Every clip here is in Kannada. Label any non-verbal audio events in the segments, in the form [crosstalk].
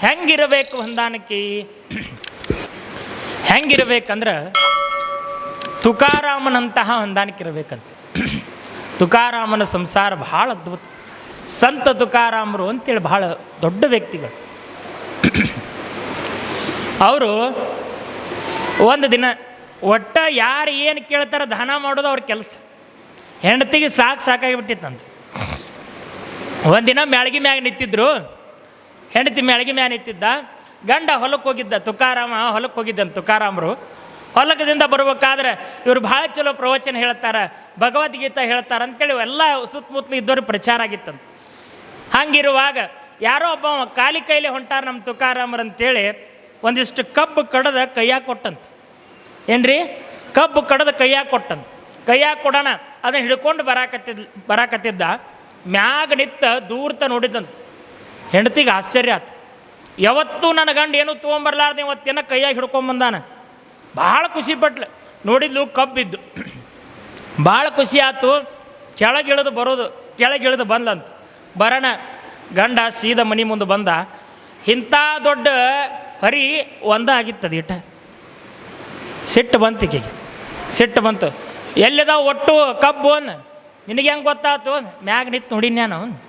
ಹೆಂಗಿರಬೇಕು ಹೊಂದಾಣಿಕೆ? ಹೆಂಗಿರಬೇಕಂದ್ರೆ ತುಕಾರಾಮನಂತಹ ಹೊಂದಾಣಿಕೆ ಇರಬೇಕಂತ. ತುಕಾರಾಮನ ಸಂಸಾರ ಭಾಳ ಅದ್ಭುತ. ಸಂತ ತುಕಾರಾಮರು ಅಂತೇಳಿ ಭಾಳ ದೊಡ್ಡ ವ್ಯಕ್ತಿಗಳು. ಅವರು ಒಂದು ದಿನ ಒಟ್ಟ ಯಾರು ಏನು ಕೇಳ್ತಾರ ದಾನ ಮಾಡೋದು ಅವ್ರ ಕೆಲಸ. ಹೆಂಡತಿಗೆ ಸಾಕು ಸಾಕಾಗಿಬಿಟ್ಟಿತ್ತಂತ. ಒಂದಿನ ಮ್ಯಾಳ್ಗಿ ಮ್ಯಾಗ ನಿಂತಿದ್ರು. ಹೆಂಡತಿ ಮ್ಯಾಳ್ಗಿ ಮ್ಯಾನ್ ಇತ್ತಿದ್ದ. ಗಂಡ ಹೊಲಕ್ಕೆ ಹೋಗಿದ್ದ ತುಕಾರಾಮ ಹೊಲಕ್ಕೆ ಹೋಗಿದ್ದಂತ ತುಕಾರಾಮರು. ಹೊಲಕದಿಂದ ಬರ್ಬೇಕಾದ್ರೆ ಇವರು ಭಾಳ ಚಲೋ ಪ್ರವಚನ ಹೇಳ್ತಾರೆ, ಭಗವದ್ಗೀತಾ ಹೇಳ್ತಾರೆ ಅಂತೇಳಿ ಎಲ್ಲ ಸುತ್ತಮುತ್ತಲು ಇದ್ದವ್ರಿಗೆ ಪ್ರಚಾರ ಆಗಿತ್ತಂತ. ಹಂಗಿರುವಾಗ ಯಾರೋ ಒಬ್ಬ ಕಾಲಿ ಕೈಲಿ ಹೊಂಟಾರ ನಮ್ಮ ತುಕಾರಾಮರು ಅಂತೇಳಿ ಒಂದಿಷ್ಟು ಕಬ್ಬು ಕಡದ ಕೈಯಾಗ ಕೊಟ್ಟಂತ. ಏನ್ರಿ? ಕಬ್ಬು ಕಡದ ಕೈಯಾಗ ಕೊಟ್ಟಂತ. ಕೈಯಾಗ ಕೊಡೋಣ, ಅದನ್ನ ಹಿಡ್ಕೊಂಡು ಬರಾಕತ್ತಿದ್, ಬರಾಕತ್ತಿದ್ದ. ಮ್ಯಾಗ ನಿತ್ತ ದೂರ್ತ ನೋಡಿದಂತ ಹೆಂಡತಿಗೆ ಆಶ್ಚರ್ಯ ಆತು. ಯಾವತ್ತೂ ನನ್ನ ಗಂಡ ಏನೂ ತೊಗೊಂಬರ್ಲಾರ್ದೆ ಇವತ್ತೇನ ಕೈಯಾಗಿ ಹಿಡ್ಕೊಂಬಂದಾನ ಭಾಳ ಖುಷಿ ಪಟ್ಲು. ನೋಡಿದ್ಲು ಕಬ್ಬಿದ್ದು. ಭಾಳ ಖುಷಿ ಆಯ್ತು ಕೆಳಗಿಳಿದು ಬರೋದು ಕೆಳಗಿಳಿದು ಬಂದ್ಲಂತ. ಬರೋಣ, ಗಂಡ ಸೀದ ಮನೆ ಮುಂದೆ ಬಂದ. ಇಂಥ ದೊಡ್ಡ ಹರಿ ಒಂದ ಆಗಿತ್ತದ ಇಟ್ಟ. ಸಿಟ್ಟು ಬಂತು ಈಕೆಗೆ. ಸಿಟ್ಟು ಬಂತು. ಎಲ್ಲಿದ ಒಟ್ಟು ಕಬ್ಬು ಅನ್? ನಿನಗೆ ಹೆಂಗೆ ಗೊತ್ತಾಯ್ತು ಮ್ಯಾಗ ನಿಂತು ನೋಡಿ ನಾನು.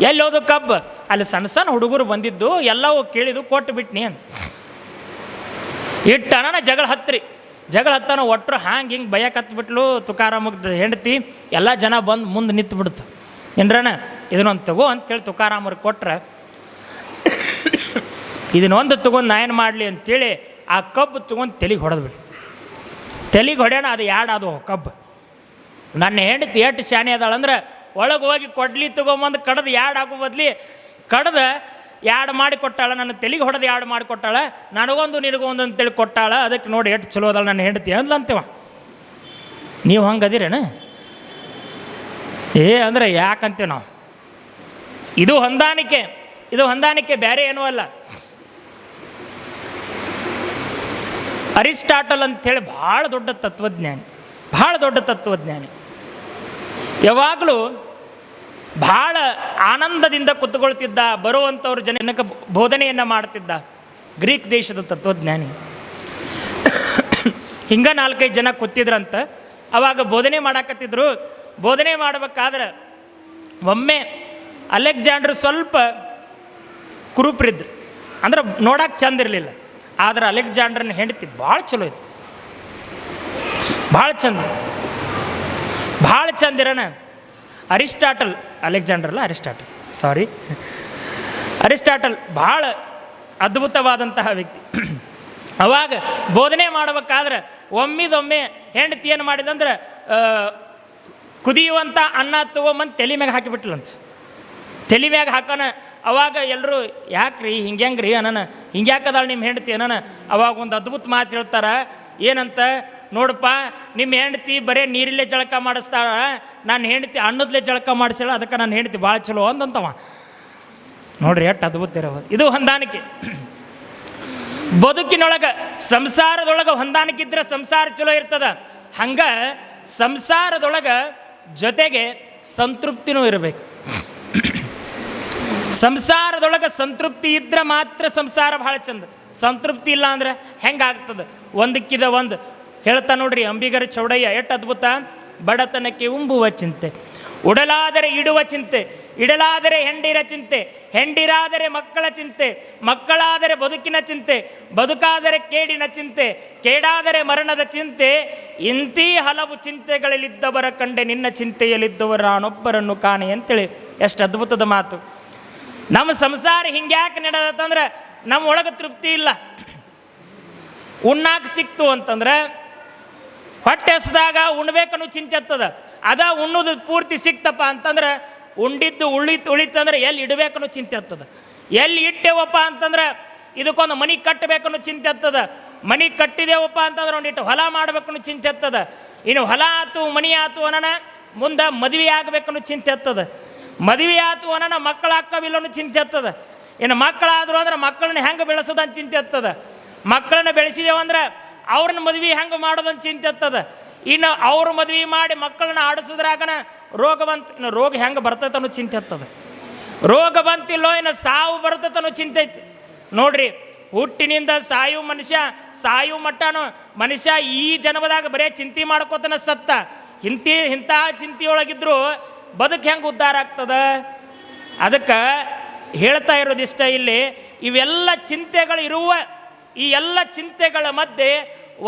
ಎಲ್ಲಿ ಹೋದು ಕಬ್ಬು? ಅಲ್ಲಿ ಸಣ್ಣ ಸಣ್ಣ ಹುಡುಗರು ಬಂದಿದ್ದು, ಎಲ್ಲವೂ ಕೇಳಿದು ಕೊಟ್ಟು ಬಿಟ್ನಿ ಅಂತ ಇಟ್ಟಣ ಜಗಳ ಹತ್ತಿರಿ ಜಗಳ ಹತ್ತನ ಒಟ್ಟರು ಹ್ಯಾಂಗೆ ಹಿಂಗೆ ಭಯ ಕತ್ಬಿಟ್ಲು ತುಕಾರಾಮಗ್ದ ಹೆಂಡತಿ, ಎಲ್ಲ ಜನ ಬಂದು ಮುಂದೆ ನಿಂತು ಬಿಡ್ತು. ಏನ್ರಣ ಇದನ್ನೊಂದು ತಗೋ ಅಂತೇಳಿ ತುಕಾರಾಮರಿಗೆ ಕೊಟ್ರೆ ಇದನ್ನೊಂದು ತೊಗೊಂಡು ನಾ ಏನು ಮಾಡಲಿ ಅಂತೇಳಿ ಆ ಕಬ್ಬು ತೊಗೊಂಡು ತೆಲಿಗೆ ಹೊಡೆದ್ಬಿಟ್ಟು ತೆಲಿಗೆ ಹೊಡ್ಯಾಣ ಅದು ಎರಡು ಅದು ಕಬ್ಬು. ನನ್ನ ಹೆಂಡತಿ ಎಷ್ಟು ಶಾಣೆ ಅದಾಳಂದ್ರೆ, ಒಳಗೆ ಹೋಗಿ ಕೊಡ್ಲಿ ತಗೊಂಬಂದು ಕಡ್ದು ಯಾಡ್ ಹಾಕೋ ಬದ್ಲಿ ಕಡ್ದ ಎರಡು ಮಾಡಿ ಕೊಟ್ಟಾಳ, ನನ್ನ ತೆಲಿಗೆ ಹೊಡೆದು ಎರಡು ಮಾಡಿ ಕೊಟ್ಟಾಳ, ನನಗೊಂದು ನಿನಗೊಂದು ಅಂತೇಳಿ ಕೊಟ್ಟಾಳ, ಅದಕ್ಕೆ ನೋಡಿ ಎಷ್ಟು ಚಲೋ ಅದಲ್ಲ ನನ್ನ ಹೆಂಡತಿ ಅಂದ್ಲಂತೀವ. ನೀವು ಹಂಗೆ ಅದಿರೇನ? ಏ, ಅಂದ್ರೆ ಯಾಕಂತೀವಿ ನಾವು? ಇದು ಹೊಂದಾಣಿಕೆ ಇದು ಹೊಂದಾಣಿಕೆ ಬೇರೆ ಏನೂ ಅಲ್ಲ. ಅರಿಸ್ಟಾಟಲ್ ಅಂಥೇಳಿ ಭಾಳ ದೊಡ್ಡ ತತ್ವಜ್ಞಾನಿ, ಭಾಳ ದೊಡ್ಡ ತತ್ವಜ್ಞಾನಿ. ಯಾವಾಗಲೂ ಭಾಳ ಆನಂದದಿಂದ ಕುತ್ಕೊಳ್ತಿದ್ದ ಬರುವಂಥವ್ರ ಜನಕ ಬೋಧನೆಯನ್ನು ಮಾಡ್ತಿದ್ದ ಗ್ರೀಕ್ ದೇಶದ ತತ್ವಜ್ಞಾನಿ. ಹಿಂಗ ನಾಲ್ಕೈದು ಜನ ಕೂತಿದ್ರಂತ, ಅವಾಗ ಬೋಧನೆ ಮಾಡಾಕತ್ತಿದ್ರು. ಬೋಧನೆ ಮಾಡ್ಬೇಕಾದ್ರೆ ಒಮ್ಮೆ ಅಲೆಕ್ಸಾಂಡ್ರ್ ಸ್ವಲ್ಪ ಕುರುಪ್ರಿದ್ರು. ಅಂದ್ರೆ ನೋಡಕ್ಕೆ ಚಂದ ಇರಲಿಲ್ಲ. ಆದ್ರೆ ಅಲೆಕ್ಸಾಂಡ್ರನ್ನ ಹೆಂಡತಿ ಭಾಳ ಚಲೋ ಇತ್ತು ಭಾಳ ಚಂದ. ಭಾಳ ಚಂದ ಇರೋಣ ಅರಿಸ್ಟಾಟಲ್ ಅಲೆಕ್ಸಾಂಡರ್ ಅಲ್ಲ ಅರಿಸ್ಟಾಟಲ್. ಸಾರಿ ಅರಿಸ್ಟಾಟಲ್ ಭಾಳ ಅದ್ಭುತವಾದಂತಹ ವ್ಯಕ್ತಿ. ಅವಾಗ ಬೋಧನೆ ಮಾಡಬೇಕಾದ್ರೆ ಒಮ್ಮಿದೊಮ್ಮೆ ಹೆಂಡತಿ ಏನು ಮಾಡಿದಂದ್ರೆ ಕುದಿಯುವಂಥ ಅನ್ನ ತಗೊಂಬಂದು ತಲೆ ಮ್ಯಾಗ ಹಾಕಿಬಿಟ್ಲಂತ. ತಲೆ ಮ್ಯಾಗ ಹಾಕೋಣ ಅವಾಗ ಎಲ್ಲರೂ ಯಾಕ್ರಿ ಹಿಂಗೆ ಹೆಂಗ್ರಿ ಅನನ ಹಿಂಗೆ ಯಾಕದಾಳ ನಿಮ್ಮ ಹೆಂಡತಿ? ಅನನ ಅವಾಗ ಒಂದು ಅದ್ಭುತ ಮಾತು ಹೇಳ್ತಾರೆ, ಏನಂತ ನೋಡಪ್ಪ, ನಿಮ್ಮ ಹೆಂಡತಿ ಬರೇ ನೀರಿಲ್ಲೇ ಜಳಕ ಮಾಡಿಸ್ತಾಳ ನಾನು ಹೆಂಡತಿ ಅನ್ನದಲ್ಲೇ ಜಳಕ ಮಾಡಿಸ್ಯಾಳ, ಅದಕ್ಕೆ ನನ್ನ ಹೆಂಡತಿ ಭಾಳ ಚಲೋ ಅಂದಂತವ. ನೋಡ್ರಿ ಎಷ್ಟು ಅದ್ಭುತ ಇರೋದು. ಇದು ಹೊಂದಾಣಿಕೆ. ಬದುಕಿನೊಳಗೆ, ಸಂಸಾರದೊಳಗೆ ಹೊಂದಾಣಿಕೆ ಇದ್ರೆ ಸಂಸಾರ ಚಲೋ ಇರ್ತದ. ಹಂಗ ಸಂಸಾರದೊಳಗೆ ಜೊತೆಗೆ ಸಂತೃಪ್ತಿನೂ ಇರಬೇಕು. ಸಂಸಾರದೊಳಗೆ ಸಂತೃಪ್ತಿ ಇದ್ರೆ ಮಾತ್ರ ಸಂಸಾರ ಭಾಳ ಚಂದ. ಸಂತೃಪ್ತಿ ಇಲ್ಲ ಅಂದ್ರೆ ಹೆಂಗಾಗ್ತದೆ? ಒಂದಕ್ಕಿದ ಒಂದು ಹೇಳ್ತಾ ನೋಡ್ರಿ, ಅಂಬಿಗರ ಚೌಡಯ್ಯ, ಎಷ್ಟು ಅದ್ಭುತ. ಬಡತನಕ್ಕೆ ಉಂಬುವ ಚಿಂತೆ, ಉಡಲಾದರೆ ಇಡುವ ಚಿಂತೆ, ಇಡಲಾದರೆ ಹೆಂಡಿರ ಚಿಂತೆ, ಹೆಂಡಿರಾದರೆ ಮಕ್ಕಳ ಚಿಂತೆ, ಮಕ್ಕಳಾದರೆ ಬದುಕಿನ ಚಿಂತೆ, ಬದುಕಾದರೆ ಕೇಡಿನ ಚಿಂತೆ, ಕೇಡಾದರೆ ಮರಣದ ಚಿಂತೆ. ಇಂತೀ ಹಲವು ಚಿಂತೆಗಳಲ್ಲಿದ್ದವರ ಕಂಡೆ ನಿನ್ನ ಚಿಂತೆಯಲ್ಲಿದ್ದವರ ನಾನೊಬ್ಬರನ್ನು ಕಾಣೆ ಅಂತೇಳಿ ಎಷ್ಟು ಅದ್ಭುತದ ಮಾತು. ನಮ್ಮ ಸಂಸಾರ ಹಿಂಗ್ಯಾಕೆ ನಡೆದತ್ತಂದ್ರೆ ನಮ್ಮ ಒಳಗೆ ತೃಪ್ತಿ ಇಲ್ಲ. ಉಣ್ಣಾಕ ಸಿಕ್ತು ಅಂತಂದ್ರೆ ಹೊಟ್ಟೆ ಹಸ್ದಾಗ ಉಣ್ಬೇಕನ್ನು ಚಿಂತೆ ಹತ್ತದ ಅದ ಉಣ್ಣುದು ಪೂರ್ತಿ ಸಿಕ್ತಪ್ಪ ಅಂತಂದ್ರೆ ಉಂಡಿದ್ದು ಉಳಿತು ಉಳಿತಂದ್ರೆ ಎಲ್ಲಿ ಇಡಬೇಕನ್ನೋ ಚಿಂತೆ ಹತ್ತದ ಎಲ್ಲಿ ಇಟ್ಟೇವಪ್ಪ ಅಂತಂದ್ರೆ ಇದಕ್ಕೊಂದು ಮನಿ ಕಟ್ಟಬೇಕನ್ನೋ ಚಿಂತೆ ಹತ್ತದ ಮನಿ ಕಟ್ಟಿದೆವಪ್ಪ ಅಂತಂದ್ರೆ ಒಂದಿಟ್ಟು ಹೊಲ ಮಾಡ್ಬೇಕನ್ನೋ ಚಿಂತೆ ಹತ್ತದ ಇನ್ನು ಹೊಲ ಆತು, ಮನಿ ಆತು ಅನ್ನೋಣ ಮುಂದೆ ಮದುವೆ ಆಗಬೇಕನ್ನೋ ಚಿಂತೆ ಹತ್ತದ ಮದುವೆ ಆತು ಅನ್ನೋಣ ಮಕ್ಕಳು ಚಿಂತೆ ಹತ್ತದ ಇನ್ನು ಮಕ್ಕಳಾದ್ರು ಅಂದ್ರೆ ಮಕ್ಕಳನ್ನ ಹೆಂಗೆ ಅಂತ ಚಿಂತೆ ಹತ್ತದ ಮಕ್ಕಳನ್ನ ಬೆಳೆಸಿದೇವಂದ್ರೆ ಅವ್ರನ್ನ ಮದ್ವೆ ಹೆಂಗೆ ಮಾಡೋದಂತ ಚಿಂತೆ ಹತ್ತದ ಇನ್ನು ಅವ್ರ ಮದ್ವೆ ಮಾಡಿ ಮಕ್ಕಳನ್ನ ಆಡಿಸಿದ್ರಾಗನ ರೋಗ ಬಂತ ರೋಗ ಹೆಂಗೆ ಬರ್ತೈತೆ ಅನ್ನೋ ಚಿಂತೆ ಹತ್ತದ ರೋಗ ಬಂತಿಲ್ಲೋ ಇನ್ನು ಸಾವು ಬರ್ತತನೋ ಚಿಂತೆ ಐತಿ. ನೋಡ್ರಿ, ಹುಟ್ಟಿನಿಂದ ಸಾಯು ಮನುಷ್ಯ, ಸಾಯು ಮಟ್ಟನು ಮನುಷ್ಯ ಈ ಜನ್ಮದಾಗ ಬರೇ ಚಿಂತೆ ಮಾಡ್ಕೋತನ ಸತ್ತ. ಇಂತಿ ಇಂತಹ ಚಿಂತೆಯೊಳಗಿದ್ರು ಬದುಕು ಹೆಂಗೆ ಉದ್ಧಾರ ಆಗ್ತದ? ಅದಕ್ಕೆ ಹೇಳ್ತಾ ಇರೋದಿಷ್ಟ ಇಲ್ಲಿ, ಇವೆಲ್ಲ ಚಿಂತೆಗಳು ಇರುವ ಈ ಎಲ್ಲ ಚಿಂತೆಗಳ ಮಧ್ಯೆ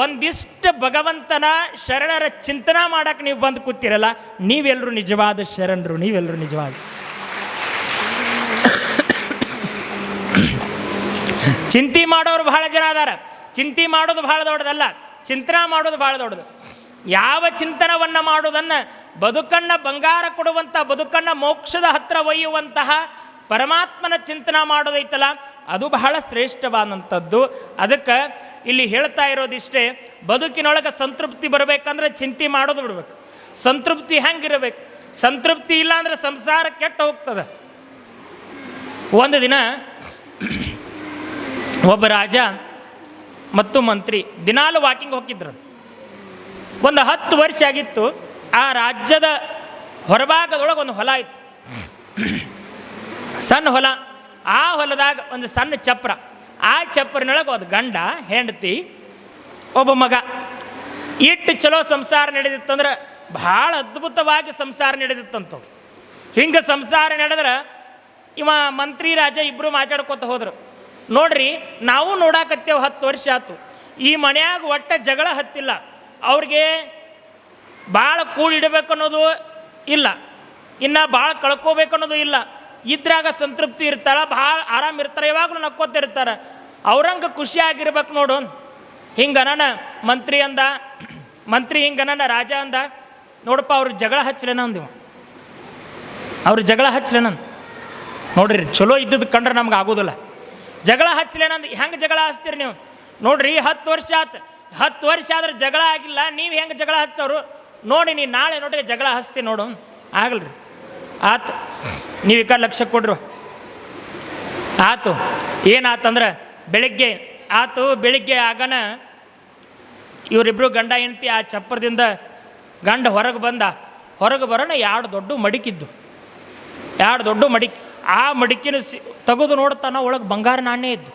ಒಂದಿಷ್ಟು ಭಗವಂತನ ಶರಣರ ಚಿಂತನ ಮಾಡಕ್ಕೆ ನೀವು ಬಂದು ಕೂತಿರಲ್ಲ ನೀವೆಲ್ಲರೂ ನಿಜವಾದ ಶರಣರು ನೀವೆಲ್ಲರೂ ನಿಜವಾದ ಚಿಂತೆ ಮಾಡೋರು ಬಹಳ ಜನ ಅದಾರ. ಚಿಂತೆ ಮಾಡೋದು ಬಹಳ ದೊಡ್ಡದಲ್ಲ, ಚಿಂತನ ಮಾಡೋದು ಬಹಳ ದೊಡ್ಡದು. ಯಾವ ಚಿಂತನವನ್ನು ಮಾಡೋದನ್ನು ಬದುಕನ್ನು ಬಂಗಾರ ಕೊಡುವಂಥ ಬದುಕನ್ನು ಮೋಕ್ಷದ ಹತ್ರ ಒಯ್ಯುವಂತಹ ಪರಮಾತ್ಮನ ಚಿಂತನ ಮಾಡೋದೈತಲ್ಲ ಅದು ಬಹಳ ಶ್ರೇಷ್ಠವಾದಂಥದ್ದು. ಅದಕ್ಕೆ ಇಲ್ಲಿ ಹೇಳ್ತಾ ಇರೋದಿಷ್ಟೇ, ಬದುಕಿನೊಳಗೆ ಸಂತೃಪ್ತಿ ಬರಬೇಕಂದ್ರೆ ಚಿಂತೆ ಮಾಡೋದು ಬಿಡ್ಬೇಕು. ಸಂತೃಪ್ತಿ ಹೆಂಗಿರಬೇಕು? ಸಂತೃಪ್ತಿ ಇಲ್ಲ ಅಂದ್ರೆ ಸಂಸಾರ ಕೆಟ್ಟು ಹೋಗ್ತದೆ. ಒಂದು ದಿನ ಒಬ್ಬ ರಾಜ ಮತ್ತು ಮಂತ್ರಿ ದಿನಾಲು ವಾಕಿಂಗ್ ಹೋಗಿದ್ರು. ಒಂದು ಹತ್ತು ವರ್ಷ ಆಗಿತ್ತು, ಆ ರಾಜ್ಯದ ಹೊರಭಾಗದೊಳಗೆ ಒಂದು ಹೊಲ ಇತ್ತು. ಸಣ್ಣ ಹೊಲ. ಆ ಹೊಲದಾಗ ಒಂದು ಸಣ್ಣ ಚಪ್ರ. ಆ ಚಪ್ರನೊಳಗೆ ಒಂದು ಗಂಡ, ಹೆಂಡತಿ, ಒಬ್ಬ ಮಗ. ಇಟ್ಟು ಚಲೋ ಸಂಸಾರ ನಡೆದಿತ್ತಂದ್ರೆ ಭಾಳ ಅದ್ಭುತವಾಗಿ ಸಂಸಾರ ನಡೆದಿತ್ತಂತವ್ರು. ಹಿಂಗೆ ಸಂಸಾರ ನಡೆದ್ರೆ ಇವ ಮಂತ್ರಿ, ರಾಜ ಇಬ್ಬರು ಮಾತಾಡ್ಕೊತ ಹೋದ್ರು. ನೋಡ್ರಿ, ನಾವು ನೋಡಾಕತ್ತೇವೆ ಹತ್ತು ವರ್ಷ ಆಯ್ತು ಈ ಮನೆಯಾಗ ಒಟ್ಟ ಜಗಳ ಹತ್ತಿಲ್ಲ. ಅವ್ರಿಗೆ ಭಾಳ ಕೂಡಿಡಬೇಕು ಅನ್ನೋದು ಇಲ್ಲ. ಇನ್ನು ಭಾಳ ಕಳ್ಕೋಬೇಕು ಅನ್ನೋದು ಇಲ್ಲ. ಇದ್ರಾಗ ಸಂತೃಪ್ತಿ ಇರ್ತಾಳೆ, ಭಾಳ ಆರಾಮ ಇರ್ತಾರೆ ಯಾವಾಗಲೂ ನಕ್ಕೋತಿರ್ತಾರೆ ಅವ್ರಂಗೆ ಖುಷಿಯಾಗಿರ್ಬೇಕು ನೋಡು. ಹಿಂಗೆ ನನ್ನ ಮಂತ್ರಿ ಅಂದ, ಮಂತ್ರಿ ಹಿಂಗೆ ನನ್ನ ರಾಜ ಅಂದ, ನೋಡಪ್ಪ ಅವ್ರಿಗೆ ಜಗಳ ಹಚ್ಚಲೇನ ಅಂದಿವ ಅವ್ರು ಜಗಳ ಹಚ್ಚಲೇನ ನೋಡ್ರಿ, ಚಲೋ ಇದ್ದದ್ದು ಕಂಡ್ರೆ ನಮ್ಗೆ ಆಗೋದಿಲ್ಲ. ಜಗಳ ಹಚ್ಚಲೇನಂದು ಹೆಂಗೆ ಜಗಳ ಹಚ್ತೀರಿ ನೀವು? ನೋಡ್ರಿ, ಹತ್ತು ವರ್ಷ ಆತು. ಹತ್ತು ವರ್ಷ ಆದ್ರೆ ಜಗಳ ಆಗಿಲ್ಲ, ನೀವು ಹೆಂಗೆ ಜಗಳ ಹಚ್ಚೋರು? ನೋಡಿ ನೀ ನಾಳೆ ನೋಡ್ರಿ ಜಗಳ ಹಚ್ತೀನಿ ನೋಡು. ಆಗಲ್ರಿ. ಆತು, ನೀವು ಈ ಕಡೆ ಲಕ್ಷ ಕೊಡ್ರು. ಆತು, ಏನಾತಂದ್ರೆ ಬೆಳಿಗ್ಗೆ, ಆತು ಬೆಳಿಗ್ಗೆ ಆಗನ ಇವರಿಬ್ಬರು ಗಂಡ ಹೆಂಡತಿ ಆ ಚಪ್ಪರದಿಂದ ಗಂಡ ಹೊರಗೆ ಬಂದ. ಹೊರಗೆ ಬರೋಣ ಎರಡು ದೊಡ್ಡ ಮಡಿಕಿದ್ದು. ಎರಡು ದೊಡ್ಡ ಮಡಿಕೆ, ಆ ಮಡಿಕಿನ ಸಿ, ತೆಗೆದು ನೋಡ್ತಾನ ಒಳಗೆ ಬಂಗಾರ ನಾಣ್ಯ ಇದ್ದು.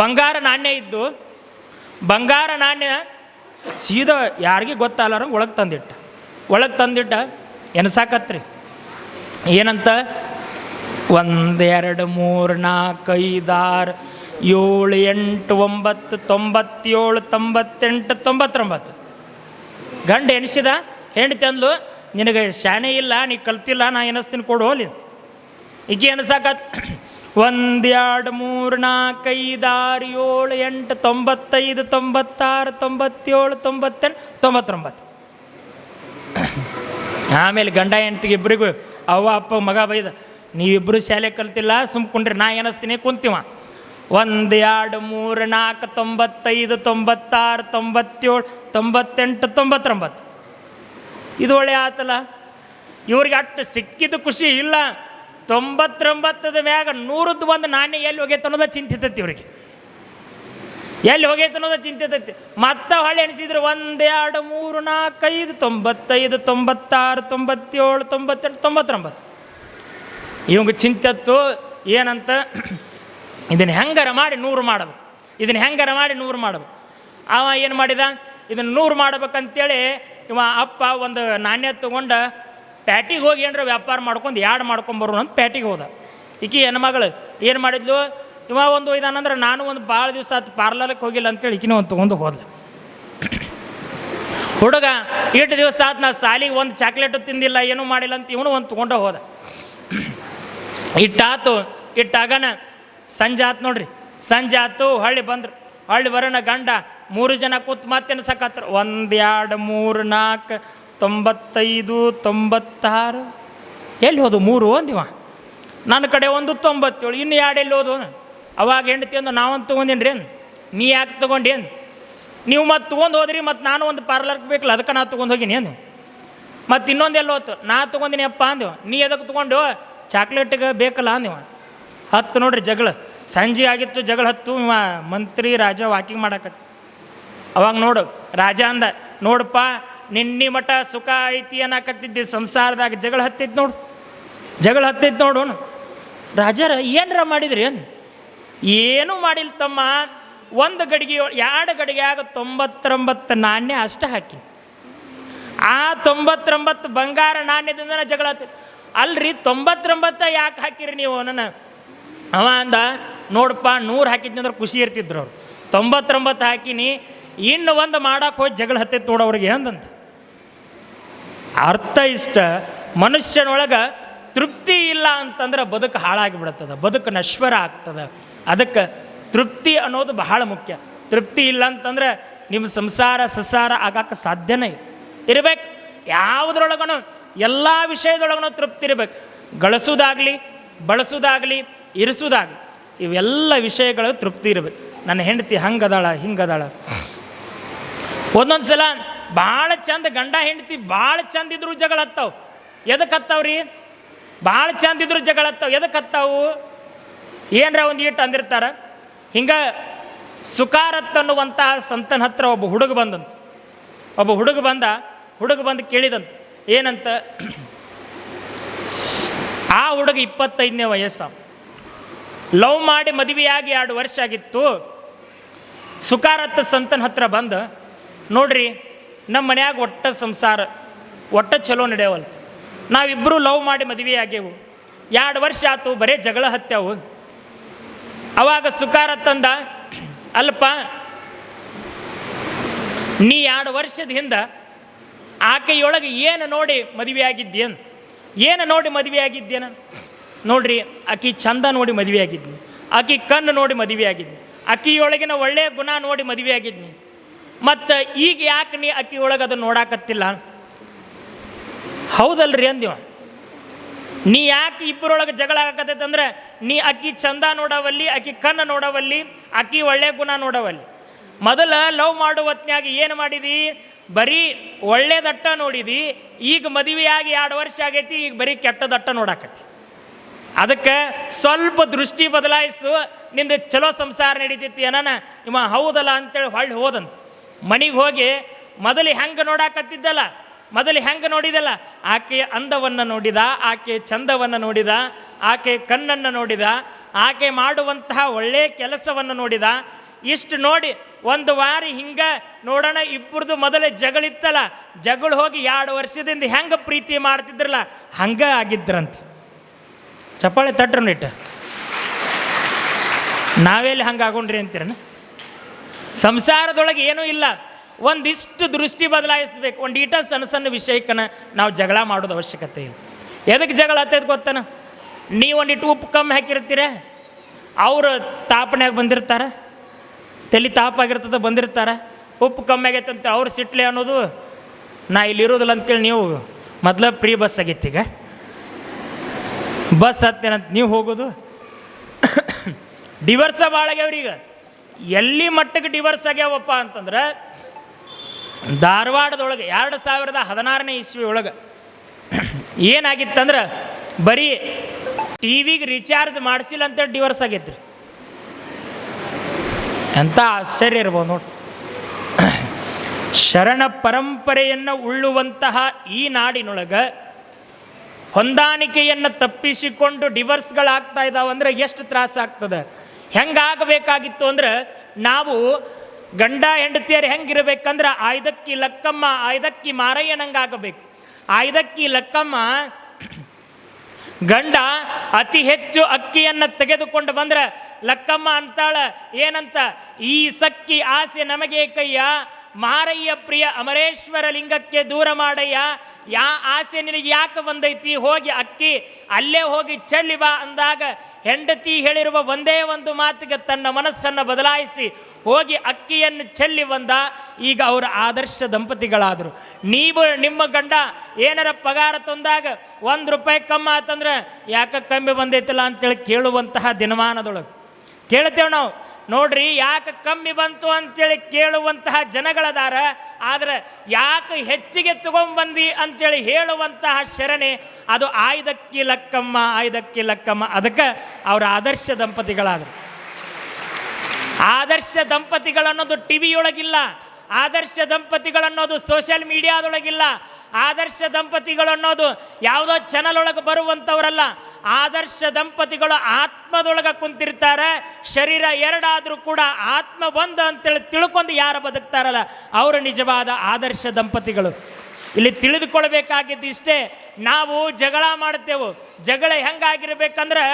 ಬಂಗಾರ ನಾಣ್ಯ ಇದ್ದು, ಬಂಗಾರ ನಾಣ್ಯ ಸೀದಾ ಯಾರಿಗೆ ಗೊತ್ತಾಗಲಾರಂಗೆ ಒಳಗೆ ತಂದಿಟ್ಟ. ಒಳಗೆ ತಂದಿಟ್ಟ ಎನ್ಸಾಕತ್ರಿ. ಏನಂತ? ಒಂದೆರಡು ಮೂರು ನಾಲ್ಕು ಐದಾರು ಏಳು ಎಂಟು ಒಂಬತ್ತು ತೊಂಬತ್ತೇಳು ತೊಂಬತ್ತೆಂಟು ತೊಂಬತ್ತೊಂಬತ್ತು. ಗಂಡ ಎಣಿಸಿದ? ಹೆಂಡತಿ ಅಂದ್ಲು ನಿನಗೆ ಶಾಣೆ ಇಲ್ಲ, ನೀ ಕಲ್ತಿಲ್ಲ, ನಾ ಎನಿಸ್ತೀನಿ ಕೊಡು ಹೋಲಿ ಈಕೆ ಎನ್ಸಾಕತ್? ಒಂದು ಎರಡು ಮೂರು ನಾಲ್ಕೈದು ಐದು ಆರು ಏಳು ಎಂಟು ತೊಂಬತ್ತೈದು ತೊಂಬತ್ತಾರು ತೊಂಬತ್ತೇಳು ತೊಂಬತ್ತೆಂಟು ತೊಂಬತ್ತೊಂಬತ್ತು ಆಮೇಲೆ ಗಂಡ ಹೆಂಡತಿಗೆ ಇಬ್ಬರಿಗೂ ಅವ್ವ, ಅಪ್ಪ, ಮಗ ಬೈದ ನೀವಿಬ್ಬರು ಶಾಲೆ ಕಲ್ತಿಲ್ಲ ಸುಮ್ಕೊಂಡ್ರಿ ನಾ ಏನಿಸ್ತೀನಿ ಕುಂತೀವ. ಒಂದು ಎರಡು ಮೂರು ನಾಲ್ಕು ತೊಂಬತ್ತೈದು ತೊಂಬತ್ತಾರು ತೊಂಬತ್ತೇಳು ತೊಂಬತ್ತೆಂಟು ತೊಂಬತ್ತೊಂಬತ್ತು. ಇದು ಒಳ್ಳೆ ಆತಲ್ಲ? ಇವ್ರಿಗೆ ಅಷ್ಟು ಸಿಕ್ಕಿದ ಖುಷಿ ಇಲ್ಲ. ತೊಂಬತ್ತೊಂಬತ್ತದ ಮ್ಯಾಗ ನೂರದ್ದು ಒಂದು ನಾಣ್ಯ ಎಲ್ಲಿ ಹೋಗೈತೆ ಅನ್ನೋದ ಚಿಂತಿತೈತಿ ಇವ್ರಿಗೆ. ಎಲ್ಲಿ ಹೋಗೈತೆ ಅನ್ನೋದ ಚಿಂತಿತೈತಿ ಮತ್ತೆ ಹೊಳೆ ಎಣಿಸಿದ್ರು ಒಂದೆರಡು, ಮೂರು, ನಾಲ್ಕೈದು, ತೊಂಬತ್ತೈದು, ತೊಂಬತ್ತಾರು, ತೊಂಬತ್ತೇಳು, ತೊಂಬತ್ತೆಂಟು, ತೊಂಬತ್ತೊಂಬತ್ತು. ಇವಂಗ ಚಿಂತೆತ್ತು ಏನಂತ, ಇದನ್ನು ಹೆಂಗಾರ ಮಾಡಿ ನೂರು ಮಾಡಬೇಕು. ಇದನ್ನು ಹೆಂಗಾರ ಮಾಡಿ ನೂರು ಮಾಡಬೇಕು. ಅವ ಏನು ಮಾಡಿದ? ಇದನ್ನು ನೂರು ಮಾಡ್ಬೇಕಂತೇಳಿ ಇವ ಅಪ್ಪ ಒಂದು ನಾಣ್ಯ ತೊಗೊಂಡು ಪ್ಯಾಟಿಗೆ ಹೋಗಿ ಏನರ ವ್ಯಾಪಾರ ಮಾಡ್ಕೊಂಡು ಯಾಡ್ ಮಾಡ್ಕೊಂಬರು ಅಂತ ಪ್ಯಾಟಿಗೆ ಹೋದ. ಈಕಿ ಹೆಣ್ಮಗಳು ಏನು ಮಾಡಿದ್ಲು? ಇವ ಒಂದು ಇದಾನಂದ್ರೆ ನಾನು ಒಂದು ಭಾಳ ದಿವಸ ಅದು ಪಾರ್ಲರ್ಗೆ ಹೋಗಿಲ್ಲ ಅಂತೇಳಿ ಈಕಿನೂ ಒಂದು ತೊಗೊಂಡು ಹೋದ್ಲು. ಹುಡುಗ ಇಟ್ಟು ದಿವಸ ಆತು ನಾ ಸಾಲಿಗೆ ಒಂದು ಚಾಕ್ಲೇಟು ತಿಂದಿಲ್ಲ, ಏನೂ ಮಾಡಿಲ್ಲ ಅಂತ ಇವನು ಒಂದು ತೊಗೊಂಡು ಹೋದ. ಇಟ್ಟಾತು, ಇಟ್ಟಾಗನ ಸಂಜೆ ಆತು ನೋಡ್ರಿ. ಸಂಜೆ ಆತು, ಹೊಳ್ಳಿ ಬಂದ್ರು. ಹೊಳ್ಳಿ ಬರೋಣ ಗಂಡ, ಮೂರು ಜನ ಕೂತ್ ಮತ್ತೆ ಸಕತ್ರ ಒಂದು, ಎರಡು, ಮೂರು, ನಾಲ್ಕು ತೊಂಬತ್ತೈದು, ತೊಂಬತ್ತಾರು. ಎಲ್ಲಿ ಹೋದು? ಮೂರು ಅಂದಿವ. ನನ್ನ ಕಡೆ ಒಂದು ತೊಂಬತ್ತೇಳು, ಇನ್ನು ಎರಡು ಎಲ್ಲಿ ಹೋದು? ಅವಾಗ ಹೆಂಡತಿ ಅಂದು, ನಾವಂತ ತೊಗೊಂಡೇನು ರೀ ನೀ ಯಾಕೆ ತೊಗೊಂಡೇನು ನೀವು ಮತ್ತೆ ತೊಗೊಂಡು ಹೋದ್ರಿ ಮತ್ತು ನಾನು ಒಂದು ಪಾರ್ಲರ್ಗೆ ಬೇಕಲ್ಲ, ಅದಕ್ಕೆ ನಾ ತೊಗೊಂಡು ಹೋಗಿನಿ ಏನು? ಮತ್ತು ಇನ್ನೊಂದು ಎಲ್ಲ ಹೋತು? ನಾ ತೊಗೊಂಡಿನಿ ಅಪ್ಪ ಅಂದೆವು. ನೀ ಅದಕ್ಕೆ ತೊಗೊಂಡು? ಚಾಕ್ಲೇಟಿಗೆ ಬೇಕಲ್ಲ ಅಂದಿವ. ಹತ್ತು ನೋಡ್ರಿ ಜಗಳ. ಸಂಜೆ ಆಗಿತ್ತು, ಜಗಳ ಹತ್ತು, ಇವ ಮಂತ್ರಿ ರಾಜ ವಾಕಿಂಗ್ ಮಾಡಕತ್ತ. ಅವಾಗ ನೋಡು, ರಾಜ ಅಂದ, ನೋಡಪ್ಪ ನಿನ್ನಿ ಮಠ ಸುಖ ಐತಿ ಅನ್ನಕತ್ತಿದ್ದೆ ಸಂಸಾರದಾಗ ಜಗಳ ಹತ್ತಿತ್ತು ನೋಡು. ಜಗಳ ಹತ್ತಿತ್ತು ನೋಡು ರಾಜರ ಏನರ ಮಾಡಿದ್ರಿ ಏನು? ಮಾಡಿಲ್ಲ ತಮ್ಮ. ಒಂದು ಗಡಿಗೆ ಎರಡು ಗಡಿಗೆಯಾಗ ತೊಂಬತ್ತೊಂಬತ್ತು ನಾಣ್ಯ ಅಷ್ಟೇ ಹಾಕಿ. ಆ ತೊಂಬತ್ತೊಂಬತ್ತು ಬಂಗಾರ ನಾಣ್ಯದಿಂದ ಜಗಳ ಹತ್ತಿ ಅಲ್ರಿ, ತೊಂಬತ್ತೊಂಬತ್ತ ಯಾಕೆ ಹಾಕಿರಿ ನೀವು ನನ್ನ ಅವ ಅಂದ ನೋಡಪ್ಪ ನೂರು ಹಾಕಿದ್ನಂದ್ರೆ ಖುಷಿ ಇರ್ತಿದ್ರು ಅವ್ರು. ತೊಂಬತ್ತೊಂಬತ್ತು ಹಾಕಿನಿ, ಇನ್ನು ಒಂದು ಮಾಡಕ್ಕೆ ಹೋಗಿ ಜಗಳ ಹತ್ತಿತ್ತು ನೋಡೋರಿಗೆ ಅಂದಂತ. ಅರ್ಥ ಇಷ್ಟ. ಮನುಷ್ಯನೊಳಗೆ ತೃಪ್ತಿ ಇಲ್ಲ ಅಂತಂದ್ರೆ ಬದುಕು ಹಾಳಾಗಿ ಬಿಡುತ್ತದೆ ಬದುಕು ನಶ್ವರ ಆಗ್ತದೆ. ಅದಕ್ಕೆ ತೃಪ್ತಿ ಅನ್ನೋದು ಬಹಳ ಮುಖ್ಯ. ತೃಪ್ತಿ ಇಲ್ಲ ಅಂತಂದ್ರೆ ನಿಮ್ಮ ಸಂಸಾರ ಸಸಾರ ಆಗಕ್ಕೆ ಸಾಧ್ಯನೇ ಇರಬೇಕು, ಯಾವುದ್ರೊಳಗನು, ಎಲ್ಲ ವಿಷಯದೊಳಗನು ತೃಪ್ತಿ ಇರಬೇಕು. ಗಳಿಸೋದಾಗಲಿ, ಬಳಸೋದಾಗಲಿ, ಇರಿಸೋದಾಗಲಿ, ಇವೆಲ್ಲ ವಿಷಯಗಳು ತೃಪ್ತಿ ಇರಬೇಕು. ನನ್ನ ಹೆಂಡತಿ ಹಂಗದಾಳ, ಹಿಂಗದಾಳ. ಒಂದೊಂದು ಸಲ ಭಾಳ ಚಂದ ಗಂಡ ಹೆಂಡತಿ ಭಾಳ ಚಂದ ಇದ್ರು ಜಗಳ ಹತ್ತಾವು. ಎದಕ್ಕೆ ಹತ್ತಾವ್ರಿ? ಭಾಳ ಚಂದ ಇದ್ರು ಜಗಳ ಹತ್ತಾವು. ಎದಕ್ಕೆ ಏನರ ಒಂದು ಇಟ್ಟು ಅಂದಿರ್ತಾರ? ಹಿಂಗೆ ಸುಕಾರತ್ ಅನ್ನುವಂತಹ ಸಂತನ ಹತ್ರ ಒಬ್ಬ ಹುಡುಗ ಬಂದಂತ. ಒಬ್ಬ ಹುಡುಗ ಬಂದ, ಹುಡುಗ ಬಂದು ಕೇಳಿದಂತ. ಏನಂತ? ಆ ಹುಡುಗ ಇಪ್ಪತ್ತೈದನೇ ವಯಸ್ಸ ಲವ್ ಮಾಡಿ ಮದುವೆಯಾಗಿ ಎರಡು ವರ್ಷ ಆಗಿತ್ತು. ಸುಕಾರತ್ತ ಸಂತನ ಹತ್ರ ಬಂದು. ನೋಡ್ರಿ ನಮ್ಮ ಮನ್ಯಾಗ ಒಟ್ಟ ಸಂಸಾರ, ಒಟ್ಟ ಚಲೋ ನಡೆಯವಲ್ತು. ನಾವಿಬ್ಬರು ಲವ್ ಮಾಡಿ ಮದುವೆ ಆಗ್ಯವು. ಎರಡು ವರ್ಷ ಆತು ಬರೇ ಜಗಳ ಹತ್ಯಾವು ಅವಾಗ ಸುಕಾರತ್ತಂದ ಅಲ್ಪ ನೀ ಎರಡು ವರ್ಷದ ಹಿಂದೆ ಆಕೆಯೊಳಗೆ ಏನು ನೋಡಿ ಮದುವೆ ಆಗಿದ್ದೇನು ಏನು ನೋಡಿ ಮದುವೆ ಆಗಿದ್ದೇನ ನೋಡ್ರಿ, ಆಕಿ ಚಂದ ನೋಡಿ ಮದುವೆ ಆಗಿದ್ನಿ. ಆಕಿ ಕಣ್ಣು ನೋಡಿ ಮದುವೆ ಆಗಿದ್ನಿ. ಆಕಿಯೊಳಗಿನ ಒಳ್ಳೆಯ ಗುಣ ನೋಡಿ ಮದುವೆ ಆಗಿದ್ನಿ. ಮತ್ತು ಈಗ ಯಾಕೆ ನೀ ಅಕ್ಕಿ ಒಳಗೆ ಅದನ್ನು ನೋಡಾಕತ್ತಿಲ್ಲ? ಹೌದಲ್ರಿ ಅಂದಿವ. ನೀ ಯಾಕೆ ಇಬ್ಬರೊಳಗೆ ಜಗಳ ಆಗಕತ್ತೈತೆ ಅಂದ್ರೆ ನೀ ಅಕ್ಕಿ ಚಂದ ನೋಡವಲ್ಲಿ, ಅಕ್ಕಿ ಕಣ್ಣ ನೋಡವಲ್ಲಿ, ಅಕ್ಕಿ ಒಳ್ಳೆ ಗುಣ ನೋಡವಲ್ಲಿ. ಮೊದಲ ಲವ್ ಮಾಡುವ ಹೊತ್ನ್ಯಾಗ ಏನು ಮಾಡಿದಿ? ಬರೀ ಒಳ್ಳೇದಟ್ಟ ನೋಡಿದಿ, ಈಗ ಮದುವೆಯಾಗಿ ಎರಡು ವರ್ಷ ಆಗೈತಿ, ಈಗ ಬರೀ ಕೆಟ್ಟದಟ್ಟ ನೋಡಾಕತ್ತಿ. ಅದಕ್ಕೆ ಸ್ವಲ್ಪ ದೃಷ್ಟಿ ಬದಲಾಯಿಸು, ನಿಂದು ಚಲೋ ಸಂಸಾರ ನಡೀತೈತಿ ಏನಾನ ಇವ ಹೌದಲ್ಲ ಅಂತೇಳಿ ಹೊಳ್ಳಿ ಹೋದಂತ. ಮನೆಗೆ ಹೋಗಿ ಮೊದಲು ಹೆಂಗೆ ನೋಡಾಕತ್ತಿದ್ದಲ್ಲ, ಮೊದಲು ಹೆಂಗೆ ನೋಡಿದಲ್ಲ? ಆಕೆಯ ಅಂದವನ್ನು ನೋಡಿದ, ಆಕೆ ಚಂದವನ್ನು ನೋಡಿದ, ಆಕೆ ಕಣ್ಣನ್ನು ನೋಡಿದ, ಆಕೆ ಮಾಡುವಂತಹ ಒಳ್ಳೆಯ ಕೆಲಸವನ್ನು ನೋಡಿದ. ಇಷ್ಟು ನೋಡಿ ಒಂದು ವಾರಿ ಹಿಂಗೆ ನೋಡೋಣ, ಇಬ್ಬರದು ಮೊದಲೇ ಜಗಳಿತ್ತಲ್ಲ, ಜಗಳು ಹೋಗಿ ಎರಡು ವರ್ಷದಿಂದ ಹೆಂಗೆ ಪ್ರೀತಿ ಮಾಡ್ತಿದ್ರಲ್ಲ, ಹಂಗೆ ಆಗಿದ್ರಂತ. ಚಪ್ಪಾಳೆ ತಟ್ರು ನಾವೇಲಿ ನಾವೆಲ್ಲಿ ಹಂಗೆ ಆಗೊಂಡ್ರಿ ಅಂತೀರನ ಸಂಸಾರದೊಳಗೆ ಏನೂ ಇಲ್ಲ. ಒಂದಿಷ್ಟು ದೃಷ್ಟಿ ಬದಲಾಯಿಸ್ಬೇಕು. ಒಂದು ಈಟ ಸಣ್ಣ ಸಣ್ಣ ವಿಷಯಕ್ಕನ ನಾವು ಜಗಳ ಮಾಡೋದು ಅವಶ್ಯಕತೆ ಇಲ್ಲ. ಎದಕ್ಕೆ ಜಗಳ ಹತ್ತೈದು ಗೊತ್ತನ? ನೀವು ಒಂದಿಟ್ಟು ಉಪ್ಪು ಕಮ್ಮಿ ಹಾಕಿರ್ತೀರ? ಅವರು ತಾಪನ್ಯಾಗ ಬಂದಿರ್ತಾರೆ? ತಲೆ ತಾಪಾಗಿರ್ತದೆ ಬಂದಿರ್ತಾರೆ? ಉಪ್ಪು ಕಮ್ಮಿ ಆಗೈತೆ ಅಂತ ಅವ್ರು ಸಿಟ್ಲೆ ಅನ್ನೋದು ನಾ ಇಲ್ಲಿ ಇರೋದಿಲ್ಲ ಅಂತೇಳಿ ನೀವು ಮೊದಲ ಪ್ರೀ ಬಸ್ ಆಗೈತೆ ಈಗ. ಬಸ್ ಹತ್ತೇನಂತ ನೀವು ಹೋಗೋದು. [coughs] ಡಿವರ್ಸ ಭಾಳ ಆಗ್ಯಾವ್ರೀಗ. ಎಲ್ಲಿ ಮಟ್ಟಕ್ಕೆ ಡಿವರ್ಸ್ ಆಗ್ಯಾವಪ್ಪ ಅಂತಂದ್ರೆ, ಧಾರವಾಡದೊಳಗೆ ಎರಡು ಸಾವಿರದ ಹದಿನಾರನೇ ಇಸ್ವಿ ಒಳಗೆ [clears throat] ಏನಾಗಿತ್ತಂದ್ರೆ, ಬರೀ ಟಿ ವಿಗೆ ರಿಚಾರ್ಜ್ ಮಾಡಿಸಿಲ್ಲ ಅಂತೇಳಿ ಡಿವರ್ಸ್ ಆಗೈತ್ರಿ. ಎಂಥ ಆಶ್ಚರ್ಯ ಇರ್ಬೋದು ನೋಡಿ ಶರಣ ಪರಂಪರೆಯನ್ನು ಉಳ್ಳುವಂತಹ ಈ ನಾಡಿನೊಳಗೆ ಹೊಂದಾಣಿಕೆಯನ್ನು ತಪ್ಪಿಸಿಕೊಂಡು ಡಿವರ್ಸ್ಗಳಾಗ್ತಾ ಅಂದರೆ ಎಷ್ಟು ತ್ರಾಸ ಆಗ್ತದೆ? ಹೆಂಗಾಗಬೇಕಾಗಿತ್ತು ಅಂದ್ರೆ ನಾವು ಗಂಡ ಹೆಂಡತಿಯರು ಹೆಂಗಿರ್ಬೇಕಂದ್ರೆ ಆಯ್ದಕ್ಕಿ ಲಕ್ಕಮ್ಮ, ಆಯ್ದಕ್ಕಿ ಮಾರಯ್ಯನಂಗಾಗಬೇಕು ಆಯ್ದಕ್ಕಿ ಲಕ್ಕಮ್ಮ ಗಂಡ ಅತಿ ಹೆಚ್ಚು ಅಕ್ಕಿಯನ್ನು ತೆಗೆದುಕೊಂಡು ಬಂದ್ರೆ ಲಕ್ಕಮ್ಮ ಅಂತಾಳ, ಏನಂತ? ಈ ಸಕ್ಕಿ ಆಸೆ ನಮಗೆ ಕೈಯ ಮಾರಯ್ಯ ಪ್ರಿಯ ಅಮರೇಶ್ವರ ಲಿಂಗಕ್ಕೆ ದೂರ ಮಾಡಯ್ಯ, ಯಾ ಆಸೆ ನಿನಗೆ ಯಾಕೆ ಬಂದೈತಿ? ಹೋಗಿ ಅಕ್ಕಿ, ಅಲ್ಲೇ ಹೋಗಿ ಚೆಲ್ಲಿ ಬಾ ಅಂದಾಗ ಹೆಂಡತಿ ಹೇಳಿರುವ ಒಂದೇ ಒಂದು ಮಾತಿಗೆ ತನ್ನ ಮನಸ್ಸನ್ನು ಬದಲಾಯಿಸಿ ಹೋಗಿ ಅಕ್ಕಿಯನ್ನು ಚೆಲ್ಲಿ ಬಂದ, ಈಗ ಅವರ ಆದರ್ಶ ದಂಪತಿಗಳಾದರು. ನೀವು ನಿಮ್ಮ ಗಂಡ ಏನಾರ ಪಗಾರ ತಂದಾಗ ಒಂದು ರೂಪಾಯಿ ಕಮ್ಮಿ ಆತಂದ್ರೆ ಯಾಕೆ ಕಮ್ಮಿ ಬಂದೈತಲ್ಲ ಅಂತೇಳಿ ಕೇಳುವಂತಹ ದಿನಮಾನದೊಳಗೆ. ಕೇಳ್ತೇವೆ ನಾವು. ನೋಡ್ರಿ ಯಾಕೆ ಕಮ್ಮಿ ಬಂತು ಅಂತೇಳಿ ಕೇಳುವಂತಹ ಜನಗಳದಾರ, ಆದ್ರೆ ಯಾಕೆ ಹೆಚ್ಚಿಗೆ ತಗೊಂಬಂದಿ ಅಂತೇಳಿ ಹೇಳುವಂತಹ ಶರಣೆ, ಅದು ಆಯ್ದಕ್ಕಿ ಲಕ್ಕಮ್ಮ ಆಯ್ದಕ್ಕಿ ಲಕ್ಕಮ್ಮ. ಅದಕ್ಕೆ ಅವರ ಆದರ್ಶ ದಂಪತಿಗಳಾದರು. ಆದರ್ಶ ದಂಪತಿಗಳನ್ನೋದು ಟಿ ವಿಯೊಳಗಿಲ್ಲ ಆದರ್ಶ ದಂಪತಿಗಳನ್ನೋದು ಸೋಷಿಯಲ್ ಮೀಡಿಯಾದೊಳಗಿಲ್ಲ ಆದರ್ಶ ದಂಪತಿಗಳು ಅನ್ನೋದು ಯಾವುದೋ ಚಾನಲ್ ಒಳಗೆ ಬರುವಂಥವರಲ್ಲ, ಆದರ್ಶ ದಂಪತಿಗಳು ಆತ್ಮದೊಳಗೆ ಕುಂತಿರ್ತಾರೆ, ಶರೀರ ಎರಡಾದರೂ ಕೂಡ ಆತ್ಮ ಒಂದು ಅಂತೇಳಿ ತಿಳ್ಕೊಂಡು ಯಾರು ಬದುಕ್ತಾರಲ್ಲ, ಅವರು ನಿಜವಾದ ಆದರ್ಶ ದಂಪತಿಗಳು. ಇಲ್ಲಿ ತಿಳಿದುಕೊಳ್ಬೇಕಾಗಿದ್ದು ಇಷ್ಟೇ, ನಾವು ಜಗಳ ಮಾಡ್ತೇವೆ ಜಗಳ ಹೆಂಗಾಗಿರ್ಬೇಕಂದ್ರೆ,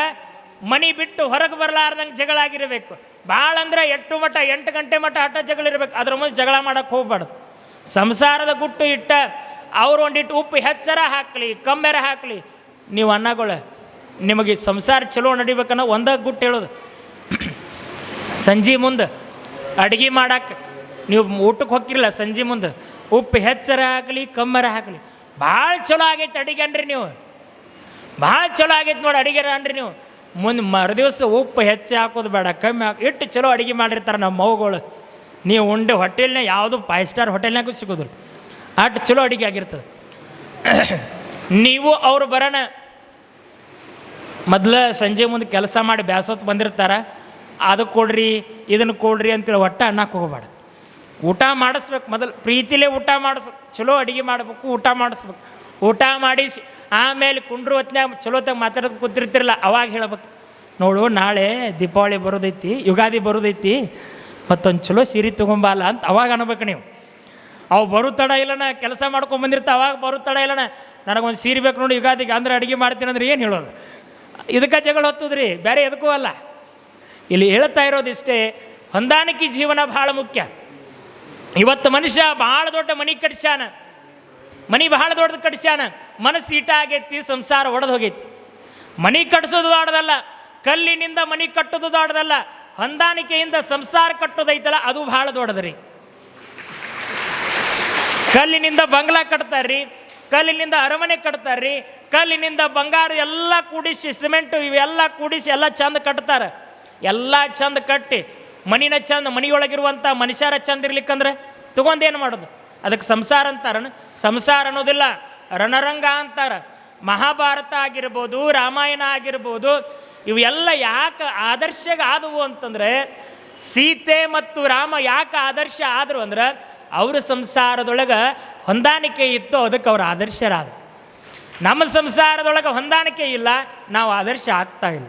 ಮನಿ ಬಿಟ್ಟು ಹೊರಗೆ ಬರಲಾರ್ದಂಗೆ ಜಗಳ ಆಗಿರಬೇಕು ಭಾಳ ಅಂದರೆ ಎಟ್ಟು ಮಟ್ಟ ಎಂಟು ಗಂಟೆ ಮಟ್ಟ ಆಟ ಜಗಳ ಇರಬೇಕು ಅದ್ರ ಮುಂದೆ ಜಗಳ ಮಾಡೋಕ್ಕೆ ಹೋಗ್ಬಾರ್ದು. ಸಂಸಾರದ ಗುಟ್ಟು ಇಟ್ಟ ಅವ್ರು ಒಂದಿಟ್ಟು ಉಪ್ಪು ಹೆಚ್ಚರ ಹಾಕಲಿ, ಕಮ್ಮೆರ ಹಾಕಲಿ. ನೀವು ಅನ್ನಗಳು ನಿಮಗೆ ಸಂಸಾರ ಚಲೋ ನಡಿಬೇಕನ್ನ ಒಂದೇ ಗುಟ್ಟು ಹೇಳೋದು. ಸಂಜೆ ಮುಂದೆ ಅಡುಗೆ ಮಾಡಕ್ಕೆ ನೀವು ಊಟಕ್ಕೆ ಹೋಗಿರಲ್ಲ ಸಂಜೆ ಮುಂದೆ, ಉಪ್ಪು ಹೆಚ್ಚರ ಹಾಕಲಿ, ಕಮ್ಮರ ಹಾಕಲಿ. ಭಾಳ ಚಲೋ ಆಗೈತೆ ಅಡುಗೆ ಅನ್ರಿ ನೀವು. ಭಾಳ ಚಲೋ ಆಗೈತೆ ನೋಡಿ ಅಡುಗೆ ಅನ್ರಿ ನೀವು. ಮುಂದೆ ಮರುದಿವಸ ಉಪ್ಪು ಹೆಚ್ಚು ಹಾಕೋದು ಬೇಡ, ಕಮ್ಮಿ ಹಾಕಿ, ಇಟ್ಟು ಚಲೋ ಅಡುಗೆ ಮಾಡಿರ್ತಾರೆ ನಮ್ಮ ಮವುಗಳು ನೀವು ಉಂಡೆ ಹೋಟೆಲ್ನ ಯಾವುದು ಫೈವ್ ಸ್ಟಾರ್ ಹೋಟೆಲ್ನಾಗೂ ಸಿಗೋದಿಲ್ಲ. ಅಷ್ಟು ಚಲೋ ಅಡುಗೆ ಆಗಿರ್ತದೆ. ನೀವು ಅವರು ಬರೋಣ ಮೊದಲ ಸಂಜೆ ಮುಂದೆ ಕೆಲಸ ಮಾಡಿ ಬ್ಯಾಸೋತ್ ಬಂದಿರ್ತಾರ, ಅದು ಕೊಡ್ರಿ, ಇದನ್ನು ಕೊಡ್ರಿ ಅಂತೇಳಿ ಒಟ್ಟ ಅನ್ನಕ್ಕೆ ಹೋಗಬಾರ್ದು. ಊಟ ಮಾಡಿಸ್ಬೇಕು, ಮೊದಲು ಪ್ರೀತಿಲೇ ಊಟ ಮಾಡಿಸ್, ಚಲೋ ಅಡುಗೆ ಮಾಡಬೇಕು, ಊಟ ಮಾಡಿಸ್ಬೇಕು. ಊಟ ಮಾಡಿಸಿ ಆಮೇಲೆ ಕುಂಡ್ರು ಹೊತ್ನ್ಯಾಗ ಚಲೋತ್ತಾಗ ಮಾತಾಡೋದು ಕೂತಿರ್ತಿರಲ್ಲ, ಅವಾಗ ಹೇಳ್ಬೇಕು, ನೋಡು ನಾಳೆ ದೀಪಾವಳಿ ಬರೋದೈತಿ, ಯುಗಾದಿ ಬರೋದೈತಿ, ಮತ್ತೊಂದು ಚಲೋ ಸೀರೆ ತೊಗೊಂಬಲ್ಲ ಅಂತ ಅವಾಗ ಅನ್ಬೇಕು ನೀವು. ಅವು ಬರೋ ತಡ ಇಲ್ಲನ, ಕೆಲಸ ಮಾಡ್ಕೊಂಡು ಬಂದಿರ್ತಾ ಅವಾಗ ಬರೋ ತಡ ಇಲ್ಲನ. ನನಗೊಂದು ಸೀರೆ ಬೇಕು ನೋಡಿ, ಯುಗಾದಿಗೆ ಅಂದ್ರೆ ಅಡುಗೆ ಮಾಡ್ತೀನಿ ಅಂದ್ರೆ ಏನು ಹೇಳೋದು? ಇದಕ್ಕೆ ಜಗಳ ಹೊತ್ತದ್ರಿ ಬೇರೆ ಎದಕ್ಕೂ ಅಲ್ಲ. ಇಲ್ಲಿ ಹೇಳ್ತಾ ಇರೋದಿಷ್ಟೇ ಹೊಂದಾಣಿಕೆ ಜೀವನ ಭಾಳ ಮುಖ್ಯ. ಇವತ್ತು ಮನುಷ್ಯ ಭಾಳ ದೊಡ್ಡ ಮನಿ ಕಟ್ಸ್ಯಾನ. ಮನಿ ಬಹಳ ದೊಡ್ಡದು ಕಟ್ಸ್ಯಾನ. ಮನಸ್ಸು ಈಟ ಆಗೈತಿ, ಸಂಸಾರ ಒಡೆದು ಹೋಗೈತಿ. ಮನಿ ಕಟ್ಸೋದು ದೊಡ್ಡದಲ್ಲ ಕಲ್ಲಿನಿಂದ ಮನಿ ಕಟ್ಟೋದು ದೊಡ್ಡದಲ್ಲ ಹೊಂದಾಣಿಕೆಯಿಂದ ಸಂಸಾರ ಕಟ್ಟೋದೈತಲ್ಲ, ಅದು ಭಾಳ ದೊಡ್ಡದ್ರಿ. ಕಲ್ಲಿನಿಂದ ಬಂಗ್ಲಾ ಕಟ್ತಾರ್ರಿ, ಕಲ್ಲಿನಿಂದ ಅರಮನೆ ಕಟ್ತಾರ್ರಿ, ಕಲ್ಲಿನಿಂದ ಬಂಗಾರ ಎಲ್ಲ ಕೂಡಿಸಿ, ಸಿಮೆಂಟು ಇವೆಲ್ಲ ಕೂಡಿಸಿ ಎಲ್ಲ ಚಂದ ಕಟ್ತಾರೆ. ಎಲ್ಲ ಚಂದ ಕಟ್ಟಿ, ಮನಿನ ಚಂದ ಮನಿಯೊಳಗಿರುವಂಥ ಮನುಷ್ಯರ ಚಂದ ಇರ್ಲಿಕ್ಕಂದ್ರೆ ತಗೊಂಡೇನು ಮಾಡೋದು? ಅದಕ್ಕೆ ಸಂಸಾರ ಅಂತಾರನು? ಸಂಸಾರ ಅನ್ನೋದಿಲ್ಲ, ರಣರಂಗ ಅಂತಾರ. ಮಹಾಭಾರತ ಆಗಿರ್ಬೋದು, ರಾಮಾಯಣ ಆಗಿರ್ಬೋದು, ಇವೆಲ್ಲ ಯಾಕೆ ಆದರ್ಶಗೆ ಆದವು ಅಂತಂದರೆ, ಸೀತೆ ಮತ್ತು ರಾಮ ಯಾಕೆ ಆದರ್ಶ ಆದರು ಅಂದ್ರೆ ಅವ್ರ ಸಂಸಾರದೊಳಗೆ ಹೊಂದಾಣಿಕೆ ಇತ್ತು, ಅದಕ್ಕೆ ಅವ್ರ ಆದರ್ಶರಾದರು. ನಮ್ಮ ಸಂಸಾರದೊಳಗೆ ಹೊಂದಾಣಿಕೆ ಇಲ್ಲ, ನಾವು ಆದರ್ಶ ಆಗ್ತಾ ಇಲ್ಲ.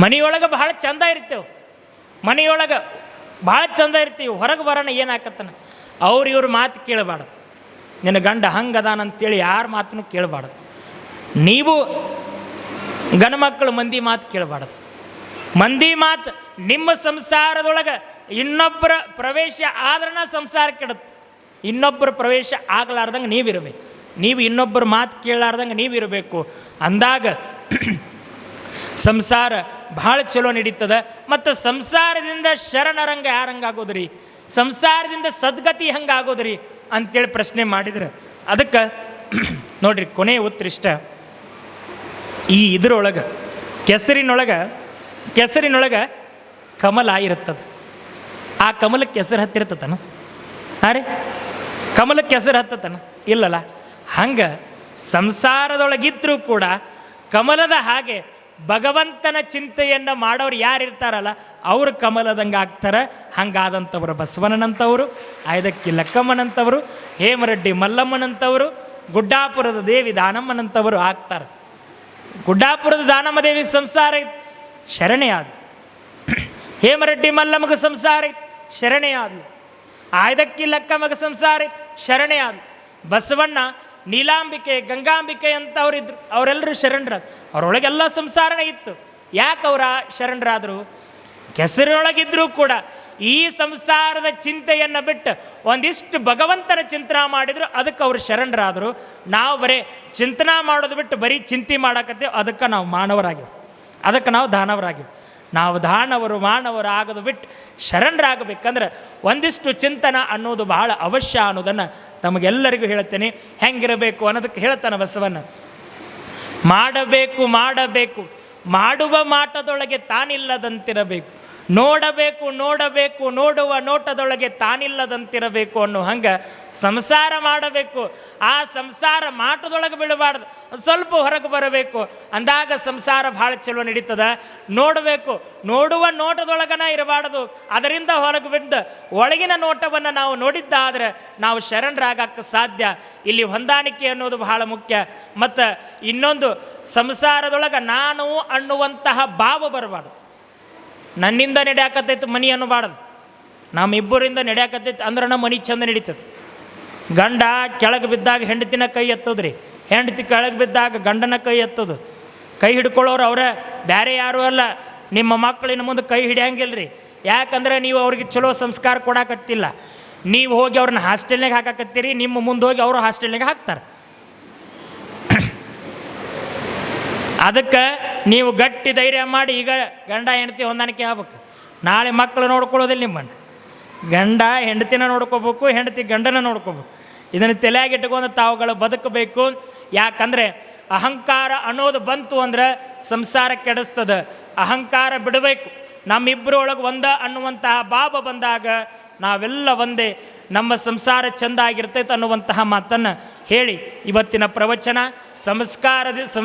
ಮನೆಯೊಳಗೆ ಬಹಳ ಚಂದ ಇರ್ತೇವೆ. ಮನೆಯೊಳಗೆ ಭಾಳ ಚಂದ ಇರ್ತೀವಿ, ಹೊರಗೆ ಬರೋಣ ಏನಾಕತ್ತಾನ? ಅವ್ರು ಇವ್ರ ಮಾತು ಕೇಳಬಾರ್ದು. ನಿನ್ನ ಗಂಡ ಹಂಗದಾನ ಅಂತೇಳಿ ಯಾರ ಮಾತನ್ನು ಕೇಳಬಾರ್ದು. ನೀವು ಗಂಡ ಮಕ್ಕಳು ಮಂದಿ ಮಾತು ಕೇಳಬಾರ್ದು. ಮಂದಿ ಮಾತು ನಿಮ್ಮ ಸಂಸಾರದೊಳಗೆ ಇನ್ನೊಬ್ಬರ ಪ್ರವೇಶ ಆದ್ರನ ಸಂಸಾರ ಕೆಡುತ್ತೆ. ಇನ್ನೊಬ್ಬರ ಪ್ರವೇಶ ಆಗಲಾರ್ದಂಗೆ ನೀವಿರಬೇಕು ನೀವು ಇನ್ನೊಬ್ಬರ ಮಾತು ಕೇಳಲಾರ್ದಂಗೆ ನೀವಿರಬೇಕು ಅಂದಾಗ [clears throat] ಸಂಸಾರ ಭಾಳ ಚಲೋ ನಡೀತದ. ಮತ್ತು ಸಂಸಾರದಿಂದ ಶರಣರಂಗ ಯಾರಂಗಾಗೋದ್ರಿ ಸಂಸಾರದಿಂದ ಸದ್ಗತಿ ಹಂಗಾಗೋದ್ರಿ ಅಂತೇಳಿ ಪ್ರಶ್ನೆ ಮಾಡಿದ್ರೆ. ಅದಕ್ಕೆ [clears throat] ನೋಡ್ರಿ ಕೊನೆಯ ಉತ್ತರಿಷ್ಟ ಈ ಇದರೊಳಗೆ ಕೆಸರಿನೊಳಗೆ ಕೆಸರಿನೊಳಗೆ ಕಮಲ ಇರುತ್ತದೆ. ಆ ಕಮಲಕ್ಕೆ ಹೆಸರು ಹತ್ತಿರ್ತತನ ಹಾಂ ರೀ? ಕಮಲಕ್ಕೆ ಹೆಸರು ಹತ್ತತನ? ಇಲ್ಲಲ್ಲ. ಹಂಗೆ ಸಂಸಾರದೊಳಗಿದ್ರೂ ಕೂಡ ಕಮಲದ ಹಾಗೆ ಭಗವಂತನ ಚಿಂತೆಯನ್ನು ಮಾಡೋರು ಯಾರು ಇರ್ತಾರಲ್ಲ, ಅವರು ಕಮಲದಂಗೆ ಆಗ್ತಾರೆ. ಹಂಗಾದಂಥವ್ರು ಬಸವನಂಥವರು ಆಯ್ದಕ್ಕಿ ಲಕ್ಕಮ್ಮನಂಥವರು ಹೇಮರೆಡ್ಡಿ ಮಲ್ಲಮ್ಮನಂಥವರು ಗುಡ್ಡಾಪುರದ ದೇವಿ ದಾನಮ್ಮನಂಥವರು ಆಗ್ತಾರೆ. ಗುಡ್ಡಾಪುರದ ದಾನಮ್ಮ ದೇವಿ ಸಂಸಾರ ಇತ್ತು ಶರಣೆ ಆದ. ಹೇಮರೆಡ್ಡಿ ಮಲ್ಲಮ್ಮಗೆ ಸಂಸಾರ ಇತ್ತು ಶರಣೆ ಆಯ್ದಕ್ಕಿ ಮಗ ಸಂಸಾರ ಶರಣೆ ಬಸವಣ್ಣ ನೀಲಾಂಬಿಕೆ, ಗಂಗಾಂಬಿಕೆ ಅಂತ ಅವರಿದ್ರು ಅವರೆಲ್ಲರೂ ಶರಣರಾದ್ರು. ಅವರೊಳಗೆಲ್ಲ ಸಂಸಾರನೇ ಇತ್ತು. ಯಾಕೆ ಅವರ ಶರಣರಾದರು? ಕೆಸರಿನೊಳಗಿದ್ರೂ ಕೂಡ ಈ ಸಂಸಾರದ ಚಿಂತೆಯನ್ನು ಬಿಟ್ಟು ಒಂದಿಷ್ಟು ಭಗವಂತನ ಚಿಂತನ ಮಾಡಿದ್ರು, ಅದಕ್ಕೆ ಅವರು ಶರಣರಾದರು. ನಾವು ಬರೀ ಚಿಂತನ ಮಾಡೋದು ಬಿಟ್ಟು ಬರೀ ಚಿಂತೆ ಮಾಡಕತ್ತೇವೆ, ಅದಕ್ಕೆ ನಾವು ಮಾನವರಾಗಿವೆ. ಅದಕ್ಕೆ ನಾವು ದಾನವರಾಗಿವಿ. ನಾವು ದಾನವರು ಮಾನವರು ಆಗದು ಬಿಟ್ಟು ಶರಣರಾಗಬೇಕಂದ್ರೆ ಒಂದಿಷ್ಟು ಚಿಂತನ ಅನ್ನೋದು ಬಹಳ ಅವಶ್ಯ ಅನ್ನೋದನ್ನು ತಮಗೆಲ್ಲರಿಗೂ ಹೇಳ್ತೇನೆ ಹೆಂಗಿರಬೇಕು ಅನ್ನೋದಕ್ಕೆ ಹೇಳ್ತಾನೆ ಬಸವಣ್ಣ. ಮಾಡಬೇಕು ಮಾಡಬೇಕು. ಮಾಡುವ ಮಾಟದೊಳಗೆ ತಾನಿಲ್ಲದಂತಿರಬೇಕು. ನೋಡಬೇಕು ನೋಡಬೇಕು, ನೋಡುವ ನೋಟದೊಳಗೆ ತಾನಿಲ್ಲದಂತಿರಬೇಕು ಅನ್ನೋ ಹಂಗೆ ಸಂಸಾರ ಮಾಡಬೇಕು. ಆ ಸಂಸಾರ ಮಾಟದೊಳಗೆ ಬೀಳಬಾರ್ದು. ಸ್ವಲ್ಪ ಹೊರಗೆ ಬರಬೇಕು. ಅಂದಾಗ ಸಂಸಾರ ಭಾಳ ಚಲೋ ನಡೀತದ. ನೋಡಬೇಕು, ನೋಡುವ ನೋಟದೊಳಗನ ಇರಬಾರ್ದು. ಅದರಿಂದ ಹೊರಗೆ ಬಿದ್ದು ಒಳಗಿನ ನೋಟವನ್ನು ನಾವು ನೋಡಿದ್ದಾದ್ರೆ ನಾವು ಶರಣರಾಗಕ್ಕೆ ಸಾಧ್ಯ. ಇಲ್ಲಿ ಹೊಂದಾಣಿಕೆ ಅನ್ನೋದು ಬಹಳ ಮುಖ್ಯ. ಮತ್ತು ಇನ್ನೊಂದು, ಸಂಸಾರದೊಳಗೆ ನಾನು ಅನ್ನುವಂತಹ ಭಾವ ಬರಬಾರ್ದು. ನನ್ನಿಂದ ನಡೆಯಾಕತ್ತೈತೆ ಮನಿ ಅನ್ನಬಾರ್ದು. ನಮ್ಮಿಬ್ಬರಿಂದ ನಡೆಯಾಕತ್ತೈತೆ ಅಂದ್ರೆ ನಮ್ಮ ಮನಿ ಚಂದ ನಡೀತದೆ ಗಂಡ ಕೆಳಗೆ ಬಿದ್ದಾಗ ಹೆಂಡತಿನ ಕೈ ಎತ್ತದ್ರಿ. ಹೆಂಡತಿ ಕೆಳಗೆ ಬಿದ್ದಾಗ ಗಂಡನ ಕೈ ಎತ್ತದು. ಕೈ ಹಿಡ್ಕೊಳ್ಳೋರು ಅವರೇ ಬೇರೆ ಯಾರೂ ಅಲ್ಲ. ನಿಮ್ಮ ಮಕ್ಕಳಿನ ಮುಂದೆ ಕೈ ಹಿಡಿಯಂಗಿಲ್ಲ ರೀ ಯಾಕಂದ್ರೆ ನೀವು ಅವ್ರಿಗೆ ಚಲೋ ಸಂಸ್ಕಾರ ಕೊಡಾಕತ್ತಿಲ್ಲ. ನೀವು ಹೋಗಿ ಅವ್ರನ್ನ ಹಾಸ್ಟೆಲ್ನಾಗ ಹಾಕಾಕತ್ತೀರಿ, ನಿಮ್ಮ ಮುಂದೆ ಹೋಗಿ ಅವರು ಹಾಸ್ಟೆಲ್ನಾಗ ಹಾಕ್ತಾರೆ. ಅದಕ್ಕೆ ನೀವು ಗಟ್ಟಿ ಧೈರ್ಯ ಮಾಡಿ ಈಗ ಗಂಡ ಹೆಂಡತಿ ಹೊಂದಾಣಿಕೆ ಆಗ್ಬೇಕು. ನಾಳೆ ಮಕ್ಕಳು ನೋಡ್ಕೊಳ್ಳೋದಿಲ್ಲ ನಿಮ್ಮನ್ನು. ಗಂಡ ಹೆಂಡತಿನ ನೋಡ್ಕೋಬೇಕು, ಹೆಂಡತಿ ಗಂಡನ ನೋಡ್ಕೋಬೇಕು. ಇದನ್ನು ತಲೆಯಾಗಿಟ್ಟುಕೊಂಡು ತಾವುಗಳು ಬದುಕಬೇಕು. ಯಾಕಂದರೆ ಅಹಂಕಾರ ಅನ್ನೋದು ಬಂತು ಅಂದ್ರೆ ಸಂಸಾರ ಕೆಡಿಸ್ತದೆ. ಅಹಂಕಾರ ಬಿಡಬೇಕು. ನಮ್ಮಿಬ್ಬರೊಳಗೆ ಒಂದ ಅನ್ನುವಂತಹ ಭಾವ ಬಂದಾಗ ನಾವೆಲ್ಲ ಒಂದೇ. ನಮ್ಮ ಸಂಸಾರ ಚೆಂದ ಆಗಿರ್ತೈತೆ ಅನ್ನುವಂತಹ ಮಾತನ್ನು ಹೇಳಿ ಇವತ್ತಿನ ಪ್ರವಚನ. ಸಂಸ್ಕಾರದ ಸಂ